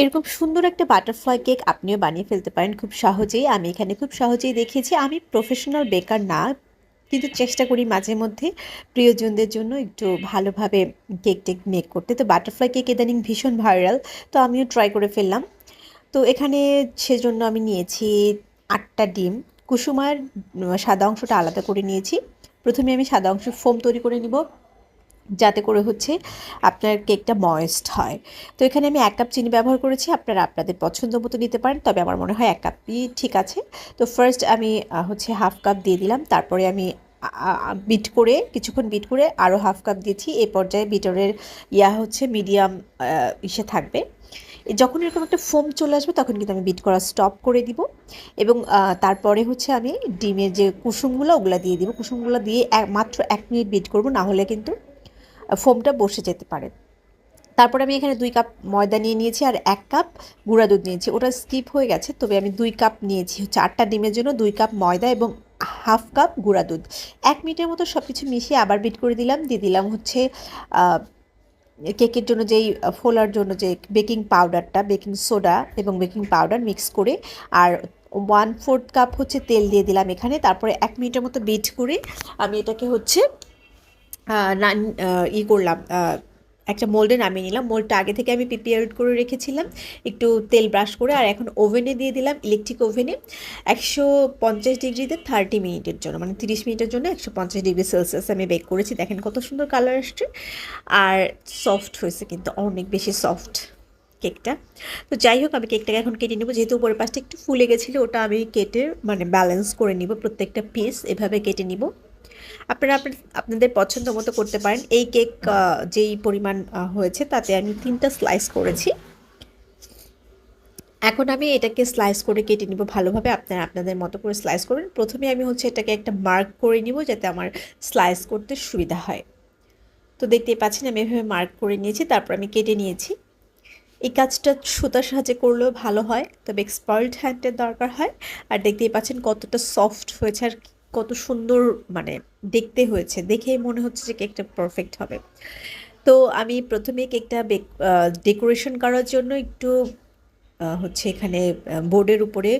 এরকম সুন্দর একটা বাটারফ্লাই কেক আপনিও বানিয়ে ফেলতে পারেন খুব সহজেই। আমি এখানে খুব সহজেই দেখিয়েছি। আমি প্রফেশনাল বেকার না, কিন্তু চেষ্টা করি মাঝে মধ্যে প্রিয়জনদের জন্য একটু ভালোভাবে কেক টেক মেক করতে। তো বাটারফ্লাই কেক ইদানিং ভীষণ ভাইরাল তো আমিও ট্রাই করে ফেললাম। তো এখানে সেজন্য আমি নিয়েছি আটটা ডিম। কুসুমার সাদা অংশটা আলাদা করে নিয়েছি। প্রথমে আমি সাদা অংশ ফোম তৈরি করে নিব। যাতে করে হচ্ছে আপনার কেকটা ময়েস্ট হয়। তো এখানে আমি এক কাপ চিনি ব্যবহার করেছি, আপনারা আপনাদের পছন্দ মতো নিতে পারেন, তবে আমার মনে হয় এক কাপই ঠিক আছে। তো ফার্স্ট আমি হচ্ছে হাফ কাপ দিয়ে দিলাম, তারপরে আমি বিট করে, কিছুক্ষণ বিট করে আরও হাফ কাপ দিয়েছি এই পর্যায়ে বিটারের ইয়া হচ্ছে মিডিয়াম ইসে থাকবে। যখন এরকম একটা ফোম চলে আসবে, তখন কিন্তু আমি বিট করা স্টপ করে দিব এবং তারপরে হচ্ছে আমি ডিমের যে কুসুমগুলো, ওগুলো দিয়ে দিব। কুসুমগুলো দিয়ে মাত্র এক মিনিট বিট করব, না হলে কিন্তু ফোমটা বসে যেতে পারে। তারপর আমি এখানে দুই কাপ ময়দা নিয়ে নিয়েছি আর এক কাপ গুঁড়া দুধ নিয়েছি। ওটা স্কিপ হয়ে গেছে, তবে আমি দুই কাপ নিয়েছি, হচ্ছে ডিমের জন্য দুই কাপ ময়দা এবং হাফ কাপ গুঁড়া দুধ। এক মিনিটের মতো সব কিছু মিশিয়ে আবার বিট করে দিলাম, দিয়ে দিলাম হচ্ছে কেকের জন্য যেই ফোলার জন্য যে বেকিং পাউডারটা, বেকিং সোডা এবং বেকিং পাউডার মিক্স করে আর ওয়ান ফোর্থ কাপ হচ্ছে তেল দিয়ে দিলাম এখানে। তারপরে এক মিনিটের মতো বিট করে আমি এটাকে হচ্ছে ই করলাম একটা মোল্ডে নামিয়ে নিলাম। মোল্ডটা আগে থেকে আমি প্রিপেয়ার করে রেখেছিলাম। একটু তেল ব্রাশ করে, আর এখন ওভেনে দিয়ে দিলাম ইলেকট্রিক ওভেনে একশো পঞ্চাশ ডিগ্রিতে থার্টি মিনিটের জন্য মানে তিরিশ মিনিটের জন্য একশো পঞ্চাশ ডিগ্রি সেলসিয়াস আমি বেক করেছি। দেখেন কত সুন্দর কালার আসছে। আর সফট হয়েছে কিন্তু, অনেক বেশি সফট কেকটা তো যাই হোক, আমি কেকটাকে এখন কেটে নেব। যেহেতু উপরের পাশটা একটু ফুলে গেছিল, ওটা আমি কেটে মানে ব্যালেন্স করে নিব প্রত্যেকটা পিস এভাবে কেটে নিব। আপনারা আপনাদের পছন্দ মতো করতে পারেন। এই কেক যেই পরিমাণ হয়েছে, তাতে আমি তিনটা স্লাইস করেছি। এখন আমি এটাকে স্লাইস করে কেটে নিব ভালোভাবে। আপনারা আপনাদের মতো করে স্লাইস করবেন। প্রথমে আমি হচ্ছে এটাকে একটা মার্ক করে নিব যাতে আমার স্লাইস করতে সুবিধা হয়। তো দেখতেই পাচ্ছেন, আমি এভাবে মার্ক করে নিয়েছি, তারপর আমি কেটে নিয়েছি। এই কাজটা সুতার সাহায্যে করলেও ভালো হয়, তবে এক্সপার্ট হ্যান্ডের দরকার হয়। আর দেখতেই পাচ্ছেন কতটা সফট হয়েছে আর কত সুন্দর মানে দেখতে হয়েছে। দেখেই মনে হচ্ছে যে কেকটা পারফেক্ট হবে। তো আমি প্রথমে কেকটা ডেকোরেশন করার জন্য একটু হচ্ছে এখানে বোর্ডের উপরে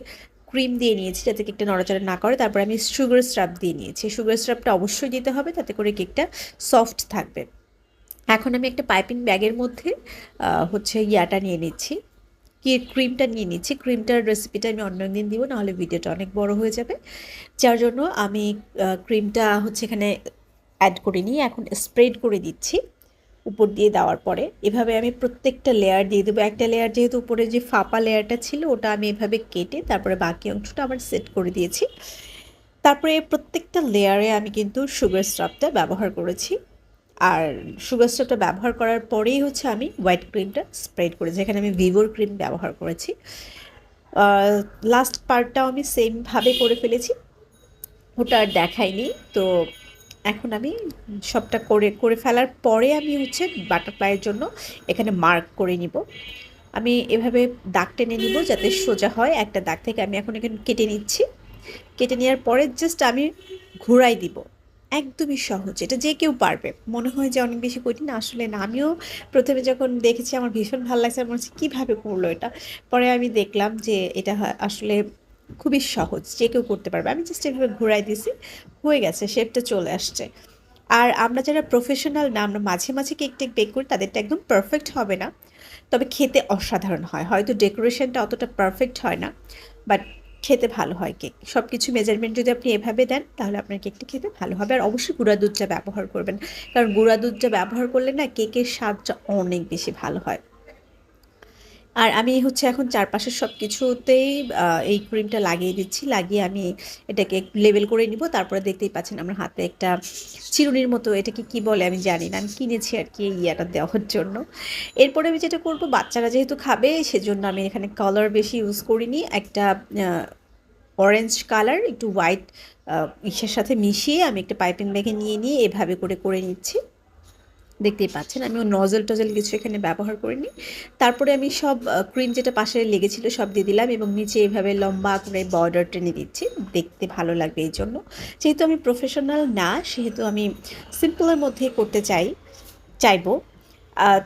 ক্রিম দিয়ে নিয়েছি যাতে কেকটা নড়াচড়া না করে। তারপর আমি সুগার স্ট্রাপ দিয়ে নিয়েছি। সুগার স্ট্রাপটা অবশ্যই দিতে হবে তাতে করে কেকটা সফট থাকবে। এখন আমি একটা পাইপিং ব্যাগের মধ্যে হচ্ছে ইয়াটা নিয়ে নিচ্ছি। কি ক্রিমটা নিয়ে নিচ্ছি। ক্রিমটার রেসিপিটা আমি অন্য দিন দিব, নাহলে ভিডিওটা অনেক বড় হয়ে যাবে। যার জন্য আমি ক্রিমটা হচ্ছে এখানে অ্যাড করে নিয়ে এখন স্প্রেড করে দিচ্ছি উপর দিয়ে দেওয়ার পরে। এভাবে আমি প্রত্যেকটা লেয়ার দিয়ে দেবো। একটা লেয়ার যেহেতু উপরে যে ফাঁপা লেয়ারটা ছিল, ওটা আমি এভাবে কেটে তারপরে বাকি অংশটা আবার সেট করে দিয়েছি। তারপরে প্রত্যেকটা লেয়ারে আমি কিন্তু সুগার স্টাফটা ব্যবহার করেছি। আর সুগার স্টাফটা ব্যবহার করার পরেই হচ্ছে আমি হোয়াইট ক্রিমটা স্প্রেড করেছি এখানে আমি ভিভোর ক্রিম ব্যবহার করেছি। লাস্ট পার্টটাও আমি সেমভাবে করে ফেলেছি, ওটা আর দেখাইনি। তো এখন আমি সবটা করে করে ফেলার পরে আমি হচ্ছে বাটারফ্লাইয়ের জন্য এখানে মার্ক করে নিব। আমি এভাবে দাগ টেনে নিব যাতে সোজা হয়। একটা দাগ থেকে আমি এখন এখানে কেটে নিচ্ছি। কেটে নেওয়ার পরে জাস্ট আমি ঘুরাই দিব। একদমই সহজ, এটা যে কেউ পারবে। মনে হয় যে অনেক বেশি কঠিন। আসলে না, আমিও প্রথমে যখন দেখেছি আমার ভীষণ ভালো লাগছে আমার হচ্ছে কীভাবে করল এটা? পরে আমি দেখলাম যে এটা আসলে খুবই সহজ, যে কেউ করতে পারবে। আমি জাস্ট এভাবে ঘুরাই দিয়েছি, হয়ে গেছে, শেপটা চলে আসছে। আর আমরা যারা প্রফেশনাল না, আমরা মাঝে মাঝে কেক টেক বেক করি, তাদেরটা একদম পারফেক্ট হবে না। তবে খেতে অসাধারণ হয়। হয়তো ডেকোরেশনটা অতটা পারফেক্ট হয় না বাট খেতে ভালো হয় কেক। সব কিছু মেজারমেন্ট যদি আপনি এভাবে দেন, তাহলে আপনার কেকটি খেতে ভালো হবে। আর অবশ্যই গুঁড়া দুধটা ব্যবহার করবেন। কারণ গুঁড়া দুধটা ব্যবহার করলে না, কেকের স্বাদটা অনেক বেশি ভালো হয়। আর আমি হচ্ছে এখন চারপাশের সব কিছুতেই এই ক্রিমটা লাগিয়ে দিচ্ছি। লাগিয়ে আমি এটাকে লেবেল করে নিব। তারপরে দেখতেই পাচ্ছেন আমার হাতে একটা চিরুনির মতো, এটাকে কি বলে আমি জানি না। আমি কিনেছি আর কি ইয়াটা দেওয়ার জন্য। এরপরে আমি যেটা করব, বাচ্চারা যেহেতু খাবে, সেজন্য আমি এখানে কালার বেশি ইউজ করিনি। একটা অরেঞ্জ কালার একটু হোয়াইট ইসের সাথে মিশিয়ে আমি একটা পাইপিং ব্যাগে নিয়ে নিয়ে এভাবে করে করে নিচ্ছি। দেখতেই পাচ্ছেন। আমি নজল টজল কিছু এখানে ব্যবহার করিনি। তারপরে আমি সব ক্রিম যেটা পাশে লেগেছিল সব দিয়ে দিলাম এবং নিচে এইভাবে লম্বা করে বর্ডার টেনে দিচ্ছি। দেখতে ভালো লাগবে এই জন্য। যেহেতু আমি প্রফেশনাল না, সেহেতু আমি সিম্পলের মধ্যে করতে চাই, চাইব।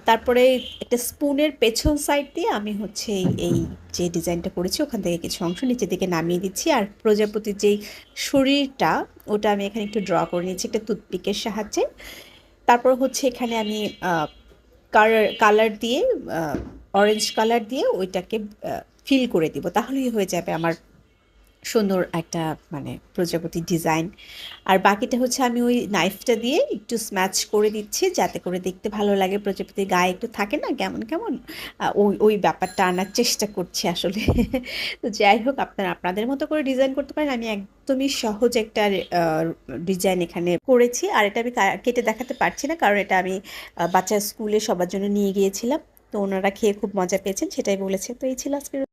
তারপরে একটা স্পুনের পেছন সাইড দিয়ে আমি হচ্ছে এই- যে ডিজাইনটা করেছি, ওখান থেকে কিছু অংশ নিচের দিকে নামিয়ে দিচ্ছি। আর প্রজাপতির যেই শরীরটা, ওটা আমি এখানে একটু ড্র করে নিচ্ছি একটা টুথপিকের সাহায্যে। তারপর হচ্ছে এখানে আমি কালার কালার দিয়ে অরেঞ্জ কালার দিয়ে ওইটাকে ফিল করে দিব। তাহলেই হয়ে যাবে আমার সুন্দর একটা মানে প্রজাপতি ডিজাইন আর বাকিটা হচ্ছে আমি ওই নাইফটা দিয়ে একটু স্ম্যাচ করে দিচ্ছি যাতে করে দেখতে ভালো লাগে। প্রজাপতির গায়ে একটু থাকে না কেমন কেমন? ওই ওই ব্যাপারটা আনার চেষ্টা করছি আসলে। তো যাই হোক, আপনারা আপনাদের মতো করে ডিজাইন করতে পারেন। আমি একদমই সহজ একটা ডিজাইন এখানে করেছি। আর এটা আমি কেটে দেখাতে পারছি না কারণ এটা আমি বাচ্চার স্কুলে সবার জন্য নিয়ে গিয়েছিলাম। তো ওনারা খেয়ে খুব মজা পেয়েছেন, সেটাই বলেছে। তো এই ছিল আজকের